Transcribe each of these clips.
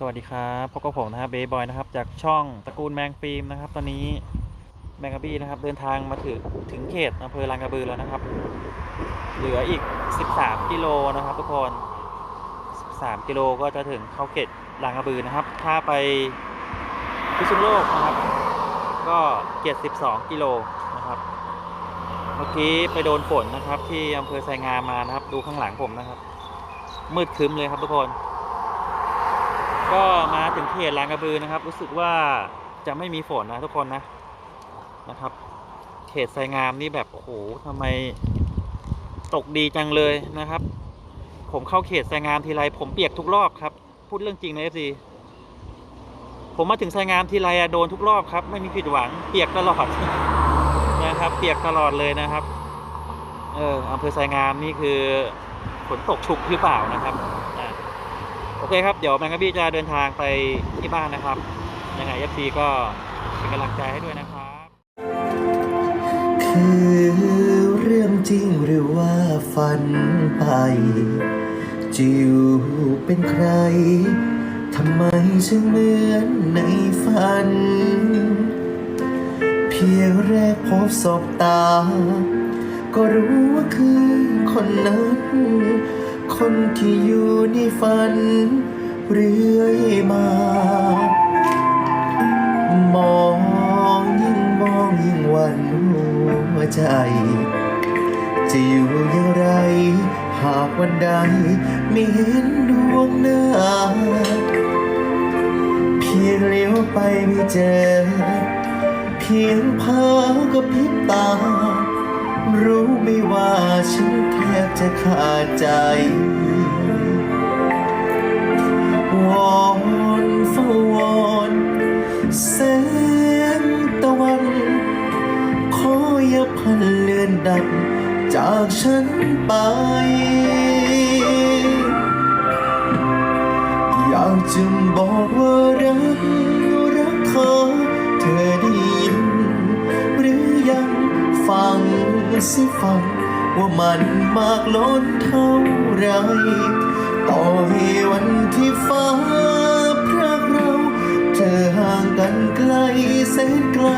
สวัสดีครับพบกับผมนะครับเบย์บอยนะครับจากช่องตระกูลแมงฟิล์มนะครับ ตอนนี้แมงกะบี้นะครับ เดินทางมาถึงถึงเขตอำเภอลางกระบือแล้วนะครับ เหลืออีก 13 กิโลนะครับ ทุกคน 13 กิโลก็จะถึงเข้าเขตลางกระบือนะครับ ถ้าไปพิษณุโลกนะครับ ก็เขต12 กิโลนะครับ เมื่อกี้ไปโดนฝนนะครับ ที่อำเภอไซงามมานะครับ ดูข้างหลังผมนะครับ มืดครึ้มเลยครับทุกคน ก็มาถึงเขตลางกระบือนะครับ รู้สึกว่าจะไม่มีฝนนะทุกคนนะนะครับ เขตไซงามนี่แบบโอ้โหทำไมตกดีจังเลยนะครับ ผมเข้าเขตไซงามทีไรผมเปียกทุกรอบครับ พูดเรื่องจริงนะเอฟซีผมมาถึงไซงามทีไรอะโดนทุกรอบครับ ไม่มีผิดหวังเปียกตลอดนะครับ เปียกตลอดเลยนะครับ เอออำเภอไซงามนี่คือฝนตกชุกหรือเปล่านะครับ เคครับ เดี๋ยวแมงกะบี้จะเดินทางไปที่บ้านนะครับ ยังไง FC ก็เป็นกำลังใจให้ด้วยนะครับ คือเรื่องจริงหรือว่าฝันไป จิวเป็นใคร ทำไมฉันเหมือนในฝัน เพียงแรกพบสบตา ก็รู้ว่าคือคนนั้น คนที่อยู่ในฝัน เรื่อยมา มองยิ่งมองยิ่งหวันหัวใจ จะอยู่อย่างไร หากวันใดไม่เห็นดวงหน้า เพียงเลี้ยวไปไม่เจอ เพียงพากับพริบตา รู้ไม่ว่าฉันแทบจะขาดใจ วอนเฝ้าวอนแสงตะวัน ขออย่าพันเลือนดับจากฉันไป อยากจะบอกว่ารักรักเธอ เธอได้ยินหรือยังฟัง สิฟัง ว่ามันมากล้นเท่าไร ต่อให้วันที่ฟ้าพรากเรา เธอห่างกันไกลแสนไกล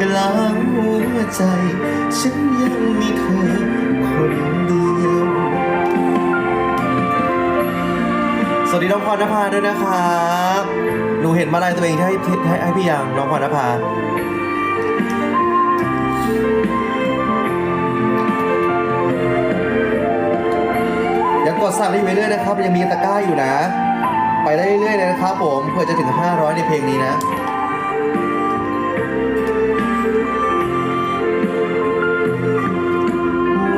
กลางหัวใจ ฉันยังมีเธอคนเดียว สวัสดีน้องพรณภาด้วยนะครับหนูเห็นมาลายตัวเองให้ให้ให้พี่ยังน้องพรณภา ดสั่งได้อยู่เรื่อยๆนะครับ ยังมีตะกร้าอยู่นะ ไปได้เรื่อยๆเลยนะครับผมเพื่อจะถึง 500 ในเพลงนี้นะ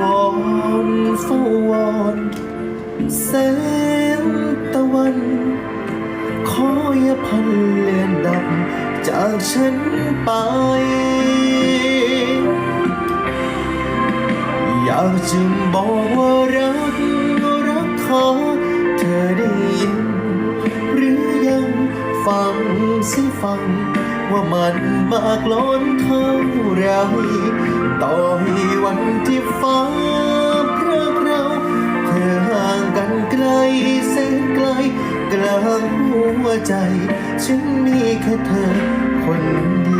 วอนเฝ้าวอนแสงตะวัน ขออย่าพันเลือนดับ จากฉันไปอยากจะบอกว่ารัก ฟังสิฟัง ว่ามันมากล้นเท่าไรต่อให้วันที่ฟ้าพราเราเธอห่างกันไกลแสนไกล กลางหัวใจ ฉันมีแค่เธอคนเดียว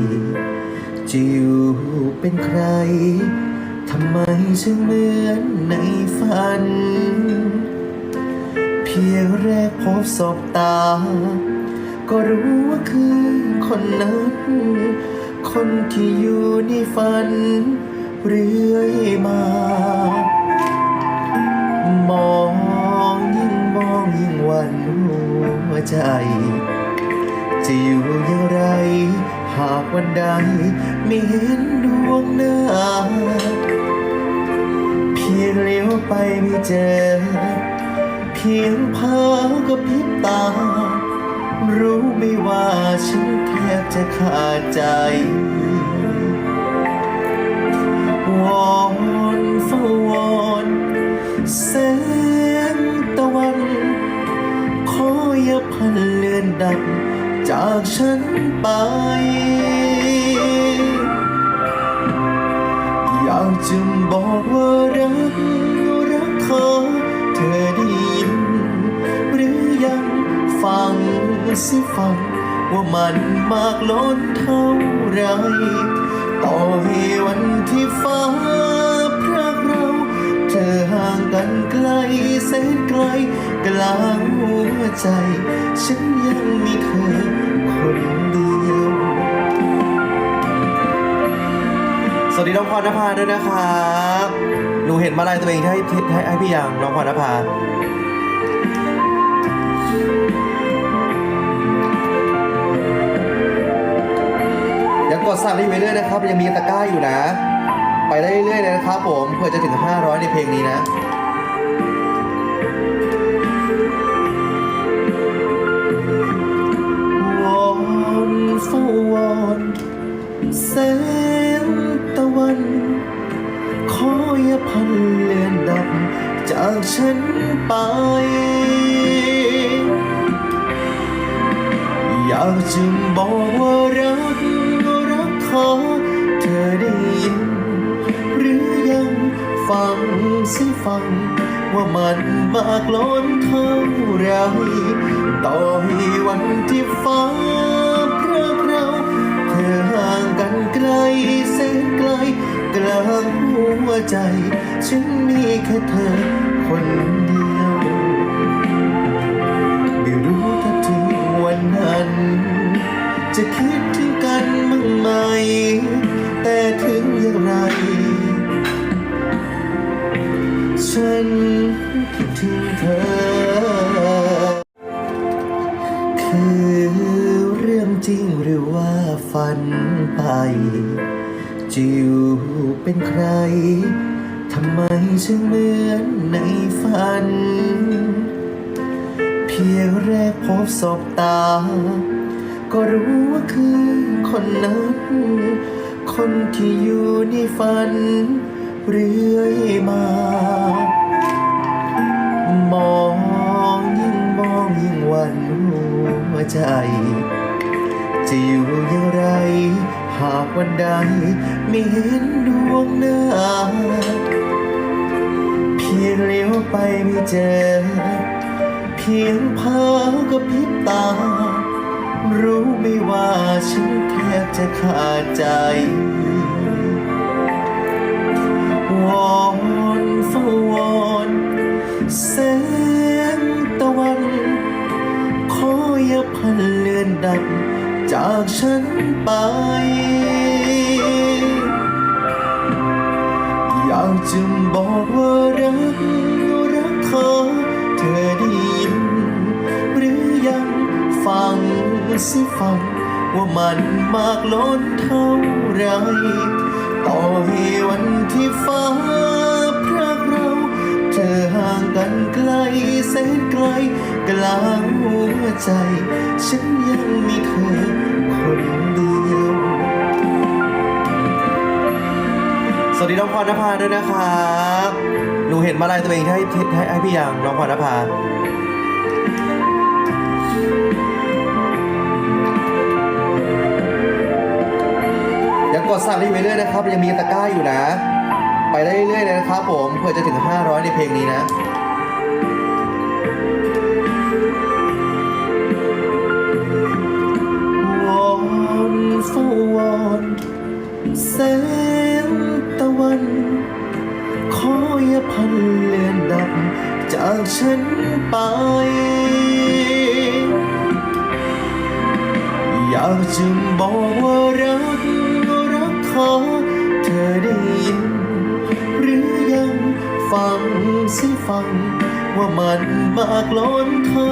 ไปจิวเป็นใคร ทำไมฉันเหมือนในฝัน เพียงแรกพบสบตา ก็รู้ว่าคือคนนั้น คนที่อยู่ในฝัน เรื่อยมามองยิ่งมองยิ่งหวันหัวใจ จะอยู่อย่างไร หากวันใดไม่เห็นดวงหน้า เพียงเลี้ยวไปไม่เจอ เพียงเพากับพริบตา รู้ไม่ว่าฉันแทบจะขาดใจววอนเฝ้าวอนแสงตะวัน ขออย่าพันเลือนดับ จากฉันไป อยากจะบอกว่ารักรักเธอเธอได้ยินหรือยังฟังสิฟัง ว่ามันมากล้นเท่าไรต่อให้วันที่ฟ้าพรากเรา เธอห่างกันไกลแสนไกลกลางหัวใจ ฉันยังมีเธอ คนเดียว สวัสดีน้องพรณภาด้วยนะครับ หนูเห็นมาลายตัวเองให้ให้ให้พี่ยังน้องพรณภายังกดสั่งได้อยู่เรื่อยๆนะครับ ยังมีตะกร้าอยู่นะ ไปได้เรื่อยๆเลยนะครับผม เพื่อจะถึง 500 ในเพลงนี้นะ แสงตะวัน ขออย่าพันเลือนดับจากฉันไป อยากจะบอกว่ารักรักขอเธอได้ยิน หรือยังฟังสิฟัง ว่ามันมากล้นเท่าไร ต่อให้วันที่ฟ้าางกันไกลแสนไกล กลางหัวใจ ฉันมีแค่เธอคนเดียว ไม่รู้ถ้าถึงวันนั้น จะคิด เป็นใคร ทำไมฉันเหมือนในฝัน เพียงแรกพบสบตา ก็รู้ว่าคือคนนั้น คนที่อยู่ในฝัน เรื่อยมา มองยิ่งมองยิ่งหวันหัวใจ จะอยู่อย่างไร หากวันใดไม่เห็นดวงหน้า เพียงเลี้ยวไปไม่เจอ เพียงพากับพริบตา รู้ไม่ว่าฉันแทบจะขาดใจวอนเฝ้าวอนแสงตะวัน ขออย่าพันเลือนดับ จากฉันไป อยากจะบอกว่ารักรักเธอเธอได้ยินหรือยังฟังสิฟัง ว่ามันมากล้นเท่าไร ต่อให้วัน ลแสนไกลกลางหัวใจ ฉันยังมีเธอคนเดียว สวัสดีน้องพรณภาด้วยนะครับหนูเห็นมาลายตัวเองให้ให้ให้พี่ยังน้องพรณภายังกดสั่งได้อยู่เรื่อยนะครับ ยังมีตะกร้าอยู่นะ ไปได้เรื่อยๆเลยนะครับผมเพื่อจะถึง 500 ในเพลงนี้นะ แสงตะวันขออย่าพันเลือนดับจากฉันไป อยากจะบอกว่ารักรักขอเธอได้ยิน หรือยังฟังสิฟัง ว่ามันมากล้นเท่า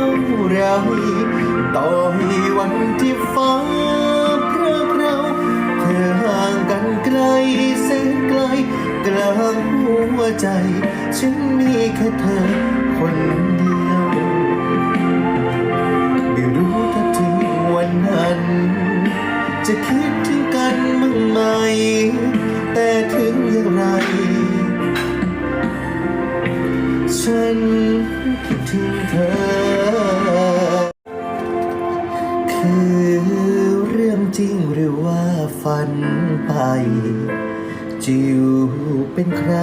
ไร ต่อให้วันที่ฟ้าพรากเรา อห่างกันไกลแสนไกลกลางหัวใจ ฉันมีแค่เธอคนเดียว ไม่รู้ถ้าถึงวันนั้น จะคิดถึงกันมั้งไหม แต่ถึงอย่างไร ฉันคิดถึงเธอ ฝันไปจิวเป็นใคร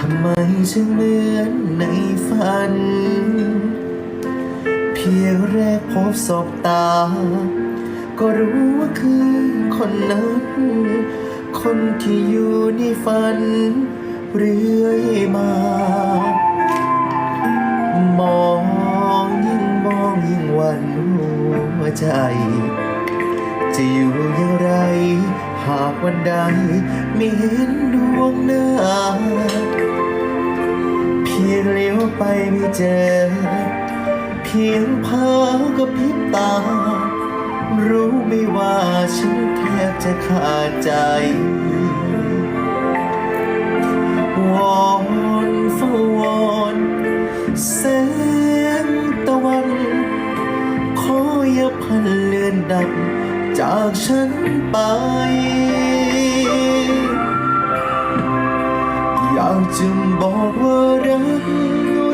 ทำไมฉันเหมือนในฝัน เพียงแรกพบสบตา ก็รู้ว่าคือคนนั้น คนที่อยู่ในฝัน เรื่อยมามองยิ่งมองยิ่งหวันหัวใจ จะอยู่อย่างไร หากวันใดไม่เห็นดวงหน้า เพียงเลี้ยวไปไม่เจอ เพียงพากับพริบตา รู้ไม่ว่าฉันแทบจะขาดใจวอนเฝ้าวอนแสงตะวัน ขออย่าพันเลือนดับ จากฉันไป อยากจะบอกว่ารัก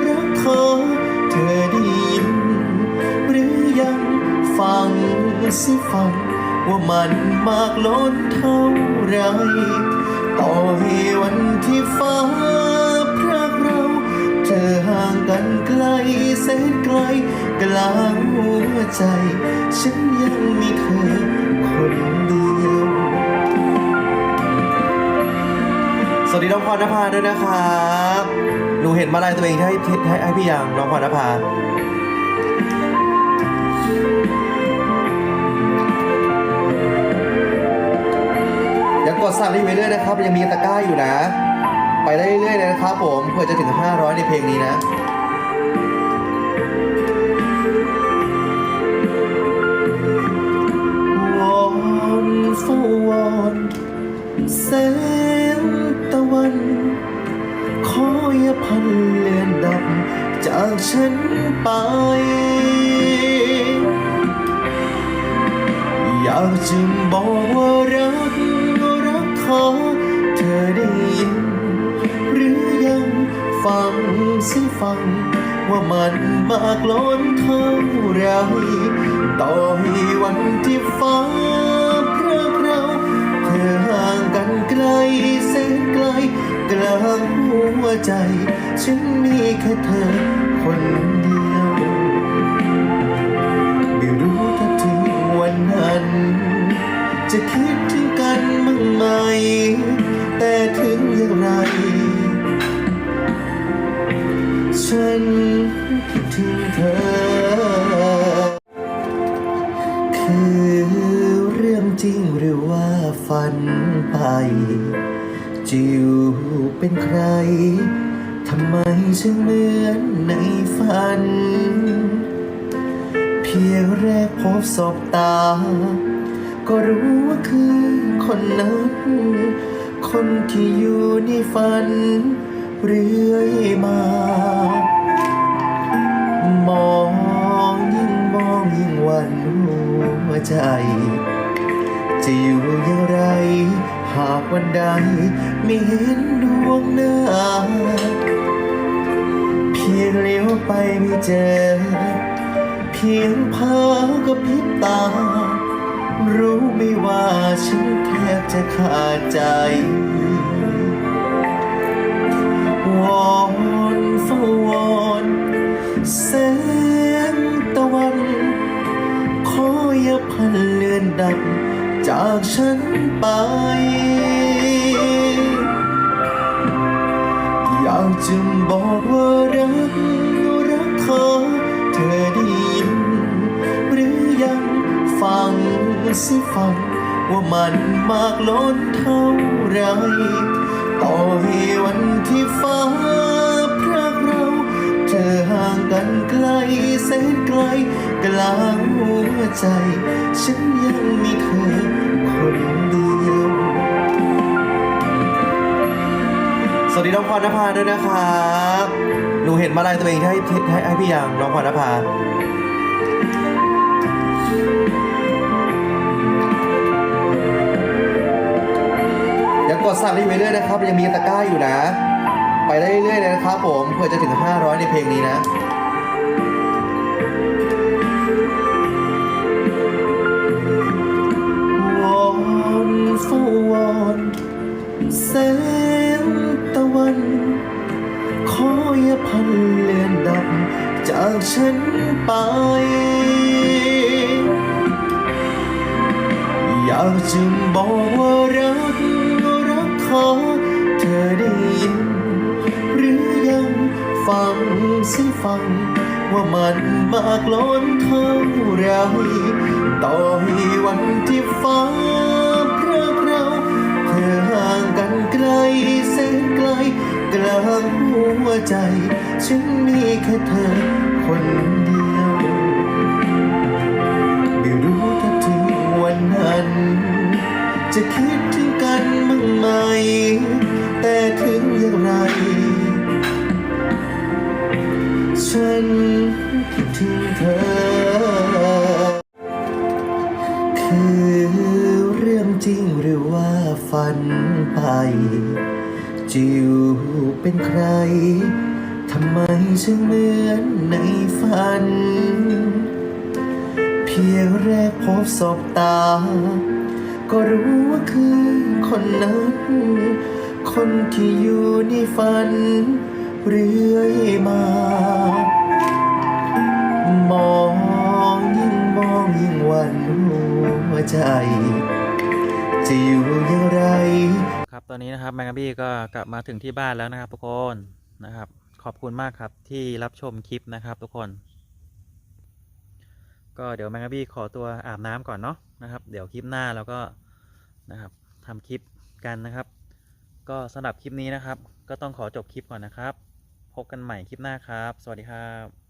รักเธอเธอได้ยินหรือยังฟังสิฟัง ว่ามันมากล้นเท่าไร ต่อให้วันที่ฟ้า กันไกลแสนไกลกลางหัวใจ ฉันยังมีเธอคนเดียว สวัสดีน้องพรณภาด้วยนะครับหนูเห็นมาลายตัวเองให้ให้ให้พี่ยังน้องพรณภายังกดสั่งรีวิวเรื่อยนะครับ ยังมีตะกร้าอยู่นะ ไปได้เรื่อยๆเลยนะครับผมเพื่อจะถึง 500 ในเพลงนี้นะ แสงตะวัน ขออย่าพันเลือนดับจากฉันไป อยากจะบอกว่ารักรักเธอเธอได้ยิน หรือยังฟังสิฟัง ว่ามันมากล้นเท่าไรต่อให้วันที่ฟ้า ลแสนไกลกลางหัวใจ ฉันมีแค่เธอคน จิวเป็นใคร ทำไมฉันเหมือนในฝัน เพียงแรกพบสบตา ก็รู้ว่าคือคนนั้น คนที่อยู่ในฝัน เรื่อยมา มองยิ่งมองยิ่งหวันหัวใจ จะอยู่อย่างไร หากวันใดไม่เห็นดวงหน้า เพียงเลี้ยวไปไม่เจอ เพียงพากับพริบตา รู้ไม่ว่าฉันแทบจะขาดใจวอนเฝ้าวอนแสงตะวัน ขออย่าพันเลือนดับ จากฉันไป อยากจะบอกว่ารักรักเธอเธอได้ยินหรือยังฟังสิฟัง ว่ามันมากล้นเท่าไร ต่อให้วันที่ฟ้าางกันไกลแสนไกลกลางหัวใจ ฉันยังมีเธอคนเดียว สวัสดีน้องพรณภาด้วยนะครับหนูเห็นมาลายตัวเองให้ให้ให้พี่ยังน้องพรณภาอยังกดสั่งรีวิวเรื่อยนะครับ ยังมีตะกร้าอยู่นะ ไปได้เรื่อยๆเลยนะครับผมเพื่อจะถึง 500 ในเพลงนี้นะ วอนฟูวอนแสงตะวัน ขออย่าพันเลือนดับ จากฉันไปอยากจะบอกว่ารักรักเขา งสิฟัง ว่ามันมากล้นเท่าไรต่อให้วันที่ฟ้าพรากเราเธอห่างกันไกลแสนไกล กลางหัวใจ ฉันมีแค่เธอคนเดียว ไม่รู้ถ้าถึงวันนั้น จะคิดถึงกันบ้างไหม นคิดถึงเธอ คือเรื่องจริงหรือว่าฝันไป จิวเป็นใคร ทำไมฉันเหมือนในฝัน เพียงแรกพบศบตา ก็รู้ว่าคือคนนั้น คนที่อยู่ในฝันเรื่อยมา ใจ จะอยู่อย่างไร ครับตอนนี้นะครับแมงกะบี้ก็กลับมาถึงที่บ้านแล้วนะครับทุกคนนะครับ ขอบคุณมากครับที่รับชมคลิปนะครับทุกคน ก็เดี๋ยวแมงกะบี้ขอตัวอาบน้ำก่อนเนาะนะครับ เดี๋ยวคลิปหน้าเราก็นะครับทำคลิปกันนะครับ ก็สำหรับคลิปนี้นะครับ ก็ต้องขอจบคลิปก่อนนะครับ พบกันใหม่คลิปหน้าครับ สวัสดีครับ